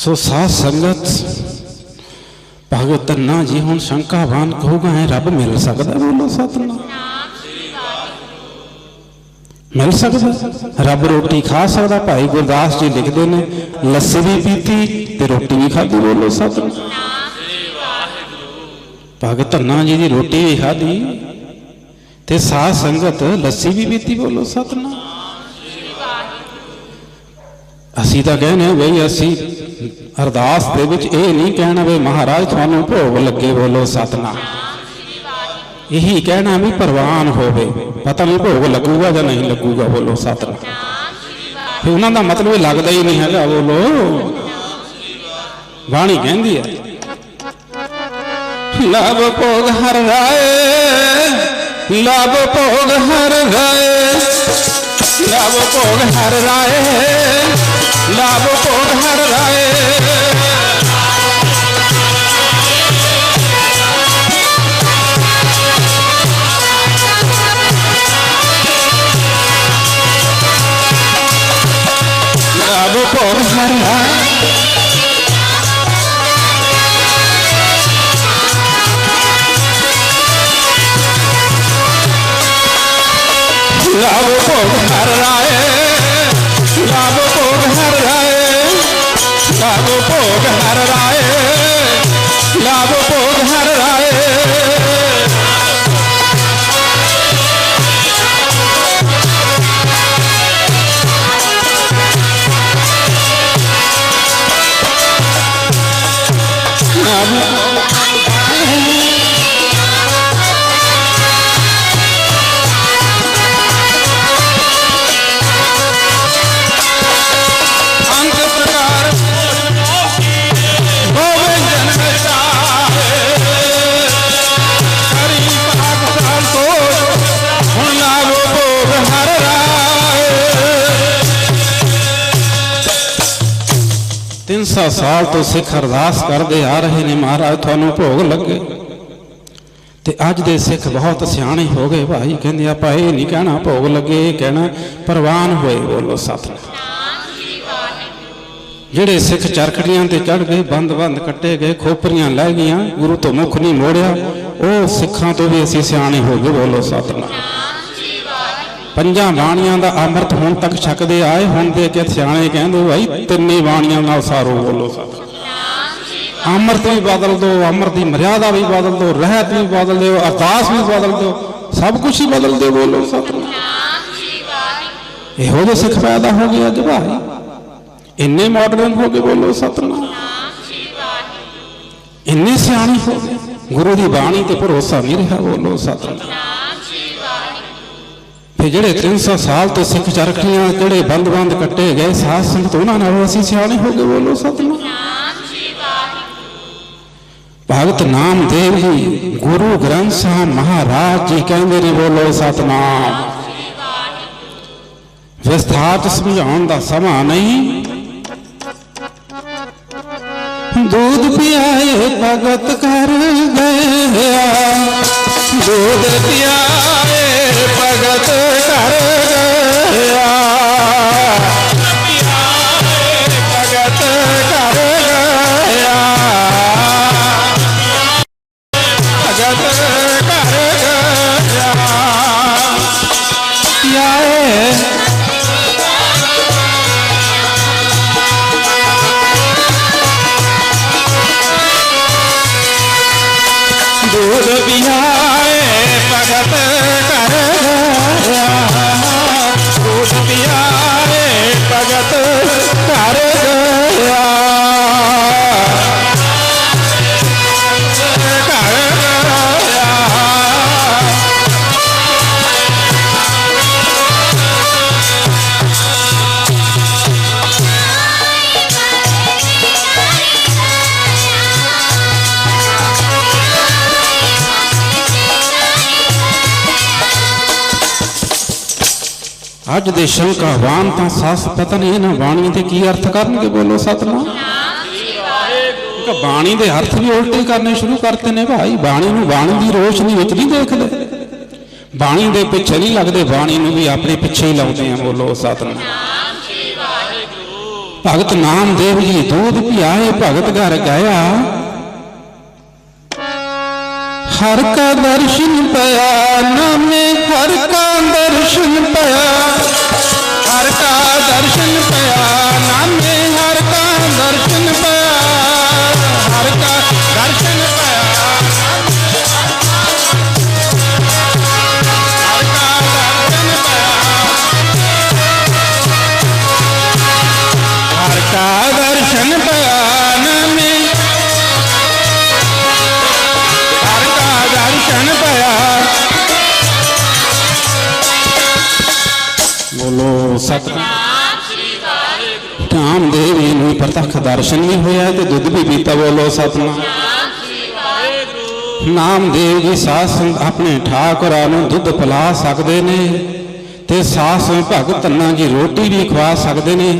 ਸੋ ਸਾਧ ਸੰਗਤ, ਭਗਤ ਨਾ ਜੀ, ਹੁਣ ਸ਼ੰਕਾਵਾਨ ਕਹੂਗਾ ਹੈ ਰੱਬ ਮਿਲ ਸਕਦਾ ਬੋਲੋ ਸਤਨਾਮ। ਮਿਲ ਸਕਦਾ। ਰੱਬ ਰੋਟੀ ਖਾ ਸਕਦਾ, ਭਾਈ ਗੁਰਦਾਸ ਜੀ ਲਿਖਦੇ ਨੇ, ਲੱਸੀ ਵੀ ਪੀਤੀ ਤੇ ਰੋਟੀ ਵੀ ਖਾਧੀ, ਬੋਲੋ ਸਤਨਾਮ। ਭਗਤ ਧੰਨਾ ਜੀ ਦੀ ਰੋਟੀ ਵੀ ਖਾਧੀ ਤੇ ਸਾਧ ਸੰਗਤ ਲੱਸੀ ਵੀ ਪੀਤੀ, ਬੋਲੋ ਸਤਨਾਮ। ਅਸੀਂ ਤਾਂ ਕਹਿੰਦੇ ਹਾਂ, ਬਈ ਅਸੀਂ ਅਰਦਾਸ ਦੇ ਵਿੱਚ ਇਹ ਨਹੀਂ ਕਹਿਣਾ ਵੀ ਮਹਾਰਾਜ ਤੁਹਾਨੂੰ ਭੋਗ ਲੱਗੇ ਬੋਲੋ ਸਤਨਾਮ। ਇਹੀ ਕਹਿਣਾ ਵੀ ਪ੍ਰਵਾਨ ਹੋਵੇ। ਪਤਾ ਨਹੀਂ ਭੋਗ ਲੱਗੂਗਾ ਜਾਂ ਨਹੀਂ ਲੱਗੂਗਾ ਬੋਲੋ ਸਤਨਾਮ। ਫਿਰ ਉਹਨਾਂ ਦਾ ਮਤਲਬ ਇਹ ਲੱਗਦਾ ਹੀ ਨਹੀਂ ਹੈਗਾ ਬੋਲੋ। ਬਾਣੀ ਕਹਿੰਦੀ ਹੈ, ਲਵ ਭੋਗ ਹਰ ਰਾਏ নব পোগ হর গায়ে। নব পোগ হর রায়ে নব পোগ হর রায়ে নব পোগ হর রায়ে 300 ਸਾਲ ਤੋਂ ਸਿੱਖ ਅਰਦਾਸ ਕਰਦੇ ਆ ਰਹੇ ਨੇ ਮਹਾਰਾਜ, ਤੁਹਾਨੂੰ ਭੋਗ ਲੱਗੇ। ਤੇ ਅੱਜ ਦੇ ਸਿੱਖ ਬਹੁਤ ਸਿਆਣੇ ਹੋ ਗਏ ਭਾਈ, ਕਹਿੰਦੇ ਆਪਾਂ ਇਹ ਨਹੀਂ ਕਹਿਣਾ ਭੋਗ ਲੱਗੇ, ਇਹ ਕਹਿਣਾ ਪ੍ਰਵਾਨ ਹੋਏ, ਬੋਲੋ ਸਤਨਾਮ। ਜਿਹੜੇ ਸਿੱਖ ਚਰਖੜੀਆਂ ਤੇ ਚੜ ਗਏ, ਬੰਦ-ਬੰਦ ਕੱਟੇ ਗਏ, ਖੋਪਰੀਆਂ ਲੈ ਗਈਆਂ, ਗੁਰੂ ਤੋਂ ਮੁਖ ਨਹੀਂ ਮੋੜਿਆ, ਉਹ ਸਿੱਖਾਂ ਤੋਂ ਵੀ ਅਸੀਂ ਸਿਆਣੇ ਹੋ ਗਏ, ਬੋਲੋ ਸਤਨਾਮ। ਪੰਜਾਂ ਬਾਣੀਆਂ ਦਾ ਅੰਮ੍ਰਿਤ ਹੁਣ ਤੱਕ ਛਕਦੇ ਆਏ ਹੁਣ ਦੇ ਕੇ ਸਿਆਣੇ ਕਹਿੰਦੇ ਭਾਈ, ਤਿੰਨੇ ਬਾਣੀਆਂ ਨਾਲ ਸਾਰੋ ਬੋਲੋ ਅੰਮ੍ਰਿਤ ਵੀ ਬਦਲ ਦਿਓ, ਅੰਮ੍ਰਿਤ ਦੀ ਮਰਿਆਦਾ ਵੀ ਬਦਲ ਦਿਓ, ਰਹਿਤ ਵੀ ਬਦਲ ਦਿਓ, ਅਰਦਾਸ ਵੀ ਬਦਲ ਦਿਓ, ਸਭ ਕੁਝ ਹੀ ਬਦਲ ਦਿਓ, ਬੋਲੋ ਸਤਨਾਮ ਇਹੋ ਜਿਹੇ ਸਿੱਖ ਪੈਦਾ ਹੋ ਗਿਆ ਅੱਜ ਭਾਈ। ਇੰਨੇ ਮਾਡਰਨ ਹੋ ਗਏ, ਬੋਲੋ ਸਤਨਾਮ ਇੰਨੇ ਸਿਆਣੇ ਹੋ ਗਏ। ਗੁਰੂ ਦੀ ਬਾਣੀ ਤੇ ਭਰੋਸਾ ਨਹੀਂ ਰਿਹਾ, ਬੋਲੋ ਸਤਨਾਮ ਤੇ ਜਿਹੜੇ 300 ਸਾਲ ਤੋਂ ਸਿੱਖ ਚਰਖੀਆਂ ਜਿਹੜੇ ਬੰਦ-ਬੰਦ ਕੱਟੇ ਗਏ ਸਾਧ ਸੰਗਤ ਉਹਨਾਂ ਨਾਲੋਂ ਅਸੀਂ ਸਿਆਣੇ ਹੋ ਗਏ ਬੋਲੋ ਸਤਨਾਮ ਭਗਤ ਨਾਮਦੇਵ ਜੀ ਗੁਰੂ ਗ੍ਰੰਥ ਸਾਹਿਬ ਮਹਾਰਾਜ ਜੀ ਕਹਿੰਦੇ ਨੇ ਬੋਲੋ ਸਤਨਾਮ ਵਿਸਥਾਰ ਚ ਸਮਝਾਉਣ ਦਾ ਸਮਾਂ ਨਹੀਂ दूध पियाए भगत कर गया दूध पियाए ਅੱਜ ਦੇ ਸ਼ੰਕਾਵਾਨ ਤਾਂ ਸਾਸ ਪਤਾ ਨਹੀਂ ਇਹਨਾਂ ਬਾਣੀ ਦੇ ਕੀ ਅਰਥ ਕਰਨਗੇ, ਬੋਲੋ ਸਤਨਾਮ। ਕਿ ਬਾਣੀ ਦੇ ਅਰਥ ਵੀ ਉਲਟੇ ਕਰਨੇ ਸ਼ੁਰੂ ਕਰਤੇ ਨੇ ਭਾਈ, ਬਾਣੀ ਨੂੰ ਬਾਣੀ ਦੀ ਰੋਸ਼ਨੀ ਵਿੱਚ ਨਹੀਂ ਦੇਖਦੇ। ਬਾਣੀ ਦੇ ਪਿੱਛੇ ਨਹੀਂ ਲੱਗਦੇ, ਬਾਣੀ ਨੂੰ ਵੀ ਆਪਣੇ ਪਿੱਛੇ ਹੀ ਲਾਉਂਦੇ ਆ, ਬੋਲੋ ਸਤਨਾਮ। ਭਗਤ ਨਾਮ ਦੇਵ ਜੀ ਦੂਧ ਪਿਆਏ ਭਗਤ ਘਰ ਗਿਆ। ਹਰ ਕਾ ਦਰਸ਼ਨ ਪਿਆ ਨਾਮੇ ਹਰ ਕਾ ਦਰਸ਼ਨ ਪਿਆ ਹਰ ਕਾ ਦਰਸ਼ਨ ਪਿਆ ਨਾਮੇ ਰਾਮਦੇਵ ਜੀ ਨੂੰ ਪ੍ਰਤੱਖ ਦਰਸ਼ਨ ਵੀ ਹੋਇਆ ਤੇ ਦੁੱਧ ਵੀ ਪੀਤਾ ਬੋਲੋ ਸਤਨਾਮ। ਨਾਮਦੇਵ ਜੀ ਸਾਧ ਆਪਣੇ ਠਾਕੁਰਾਂ ਨੂੰ ਦੁੱਧ ਪਿਲਾ ਸਕਦੇ ਨੇ ਤੇ ਸਾਧ ਸੰਗ ਭਗਤ ਧੰਨਾ ਰੋਟੀ ਵੀ ਖਵਾ ਸਕਦੇ ਨੇ,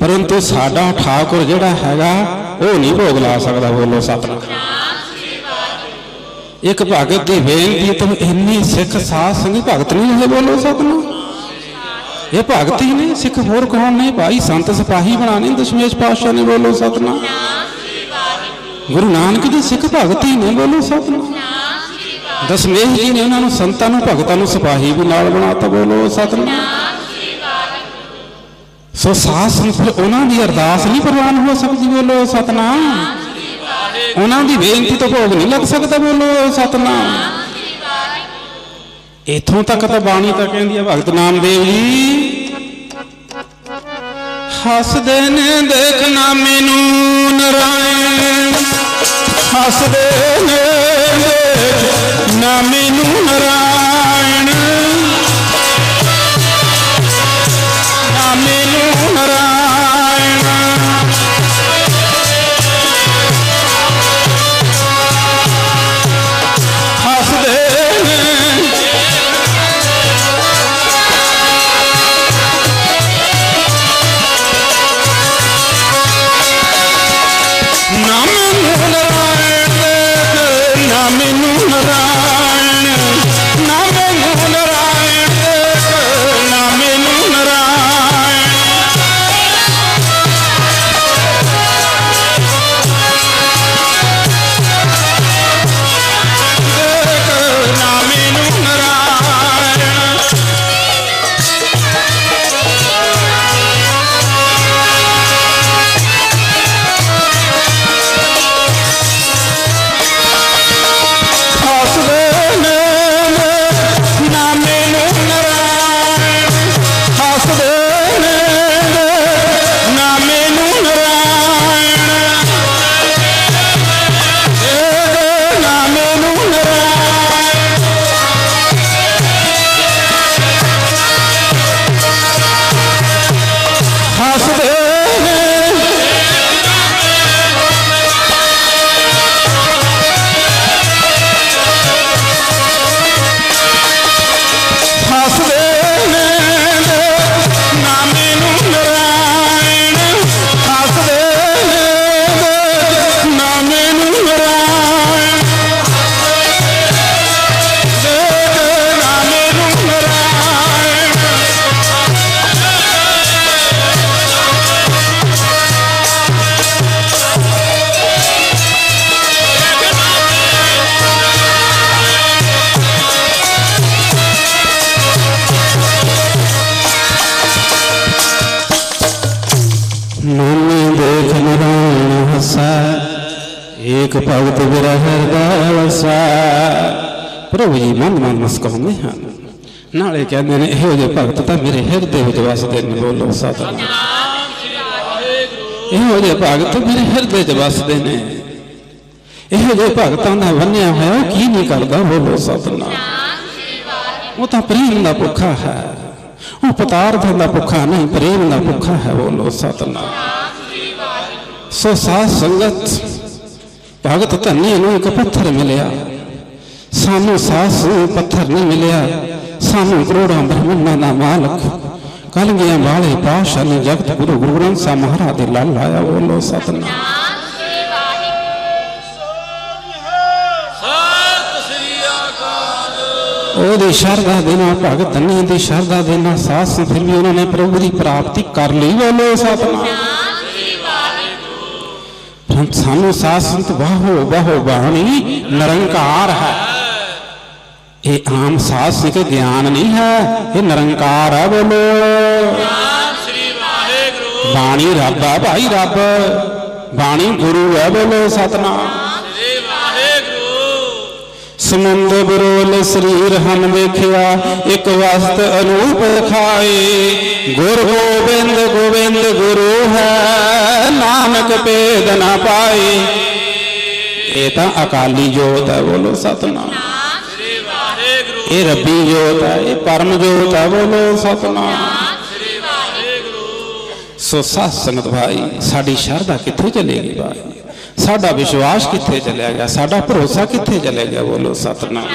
ਪਰੰਤੂ ਸਾਡਾ ਠਾਕੁਰ ਜਿਹੜਾ ਹੈਗਾ, ਉਹ ਨਹੀਂ ਭੋਗ ਲਾ ਸਕਦਾ ਬੋਲੋ ਸਤਨਾਮ। ਇੱਕ ਭਗਤ ਦੀ ਬੇਨਤੀ ਤੁਮ ਇੰਨੀ ਸਿੱਖ ਸਾਧ ਸੰਗ ਭਗਤ ਨਹੀਂ ਹੈ ਬੋਲੋ ਸਤਨਾਮ। ਇਹ ਭਗਤ ਹੀ ਨੇ, ਸਿੱਖ ਹੋਰ ਕੌਣ ਨੇ? ਭਾਈ ਸੰਤ ਸਿਪਾਹੀ ਬਣਾਣੇ ਦਸ਼ਮੇਸ਼ ਪਾਤਸ਼ਾਹ ਨੇ ਬੋਲੋ ਸਤਨਾਮ। ਗੁਰੂ ਨਾਨਕ ਜੀ ਸਿੱਖ ਭਗਤ ਹੀ ਨੇ, ਬੋਲੋ ਸਤਨਾਮ। ਦਸ਼ਮੇਸ਼ ਜੀ ਨੇ ਉਹਨਾਂ ਨੂੰ ਸੰਤਾਂ ਨੂੰ, ਭਗਤਾਂ ਨੂੰ ਸਿਪਾਹੀ ਵੀ ਨਾਲ ਬਣਾਤਾ, ਬੋਲੋ ਸਤਨਾਮ। ਸੋ ਸਾਧ ਸੰਤ ਉਹਨਾਂ ਦੀ ਅਰਦਾਸ ਨਹੀਂ ਪ੍ਰਵਾਨ ਹੋ ਸਕਦੀ, ਬੋਲੋ ਸਤਨਾਮ। ਉਹਨਾਂ ਦੀ ਬੇਨਤੀ ਤੋਂ ਭੋਗ ਨਹੀਂ ਲੱਗ ਸਕਦਾ, ਬੋਲੋ ਸਤਨਾਮ। ਇਥੋਂ ਤੱਕ ਤਾਂ ਬਾਣੀ ਤਾਂ ਕਹਿੰਦੀ ਹੈ ਭਗਤ ਨਾਮਦੇਵ ਜੀ। ਹੱਸਦੇ ਨੇ, ਦੇਖਣਾ ਮੈਨੂੰ ਨਰਾਇਣ। ਹੱਸਦੇ ਨੇ ਪ੍ਰਭੂ ਜੀ ਮਨ ਮਨ ਮੁਸਕਾਉਂਦੇ ਹਨ ਨਾਲੇ ਕਹਿੰਦੇ ਨੇ ਇਹੋ ਜਿਹੇ ਭਗਤ ਤਾਂ ਮੇਰੇ ਹਿਰਦੇ ਵਿੱਚ ਵਸਦੇ ਨੇ, ਬੋਲੋ ਸਤਨਾਮ ਇਹੋ ਜਿਹੇ ਭਗਤ ਮੇਰੇ ਹਿਰਦੇ 'ਚ ਵਸਦੇ ਨੇ। ਇਹੋ ਜਿਹੇ ਭਗਤਾਂ ਦਾ ਬੰਨਿਆ ਹੋਇਆ ਉਹ ਕੀ ਨਹੀਂ ਕਰਦਾ, ਬੋਲੋ ਸਤਨਾਮ ਉਹ ਤਾਂ ਪ੍ਰੇਮ ਦਾ ਭੁੱਖਾ ਹੈ। ਉਹ ਪਦਾਰਥ ਦਾ ਭੁੱਖਾ ਨਹੀਂ, ਪ੍ਰੇਮ ਦਾ ਭੁੱਖਾ ਹੈ, ਬੋਲੋ ਸਤਨਾਮ ਸੋ ਸਾਧ ਸੰਗਤ, ਭਗਤ ਧੰਨੇ ਨੂੰ ਇੱਕ ਪੱਥਰ ਮਿਲਿਆ। ਸਾਨੂੰ ਸਾਧ ਸੰਗ ਪੱਥਰ ਨਹੀਂ ਮਿਲਿਆ। ਸਾਨੂੰ ਕਰੋੜਾਂ ਬ੍ਰਹਮੰਡਾਂ ਦਾ ਮਾਲਕ। ਕਲਗੀਆਂ ਵਾਲੇ ਪਾਸ਼ਾ ਨੇ ਜਗਤ ਗੁਰੂ ਗੁਰੂ ਗ੍ਰੰਥ ਸਾਹਿਬ ਮਹਾਰਾਜ ਦੇ ਲਾਲ ਆਇਆ ਬੋਲੋ ਸਤਨਾਮ। ਸਤਿ ਉਹਦੀ ਸ਼ਰਧਾ ਦੇ ਨਾਲ, ਭਗਤ ਧੰਨੇ ਦੀ ਸ਼ਰਧਾ ਦੇ ਨਾਲ ਸਾਧ ਸੰਗ ਫਿਰ ਵੀ ਉਹਨਾਂ ਨੇ ਪ੍ਰਭੂ ਦੀ ਪ੍ਰਾਪਤੀ ਕਰ ਲਈ। ਬੋਲੋ ਸਤਨਾਮ। ਸਾਨੂੰ ਸਾਧ ਸੰਤ ਵਾਹੋ ਵਾਹੋ ਬਾਣੀ ਨਿਰੰਕਾਰ ਹੈ। ਇਹ ਆਮ ਸਾਧ ਗਿਆਨ ਨਹੀਂ ਹੈ, ਇਹ ਨਿਰੰਕਾਰ ਹੈ ਬੋਲੋ। ਨਾਮ ਸ੍ਰੀ ਵਾਹਿਗੁਰੂ ਬਾਣੀ ਰੱਬ ਹੈ ਭਾਈ ਰੱਬ, ਬਾਣੀ ਗੁਰੂ ਹੈ ਬੋਲੋ ਸਤਨਾਮ। ਸ੍ਰੀ ਵਾਹਿਗੁਰੂ ਸਮੁੰਦ ਬਰੋਲ ਸਰੀਰ ਹਨ ਵੇਖਿਆ, ਇੱਕ ਵਸਤ ਅਨੂਪ ਖਾਏ। ਗੁਰ ਗੋਬਿੰਦ ਗੋਬਿੰਦ ਗੁਰੂ ਹੈ, ਨਾਨਕ ਭੇਦ ਨਾ ਪਾਏ। ਇਹ ਤਾਂ ਅਕਾਲੀ ਜੋਤ ਹੈ ਬੋਲੋ ਸਤਨਾਮ। ਇਹ ਰੱਬੀ ਜੋਤ ਹੈ, ਇਹ ਪਰਮ ਜੋਤ ਹੈ, ਬੋਲੋ ਸਤਨਾਮ। ਸ੍ਰੀ ਵਾਹਿਗੁਰੂ ਸੋ ਸਾਧ ਸੰਗਤ ਭਾਈ, ਸਾਡੀ ਸ਼ਰਧਾ ਕਿੱਥੇ ਚਲੇਗੀ ਭਾਈ? ਸਾਡਾ ਵਿਸ਼ਵਾਸ ਕਿੱਥੇ ਚਲਿਆ ਗਿਆ? ਸਾਡਾ ਭਰੋਸਾ ਕਿੱਥੇ ਚਲਿਆ ਗਿਆ? ਬੋਲੋ ਸਤਨਾਮ।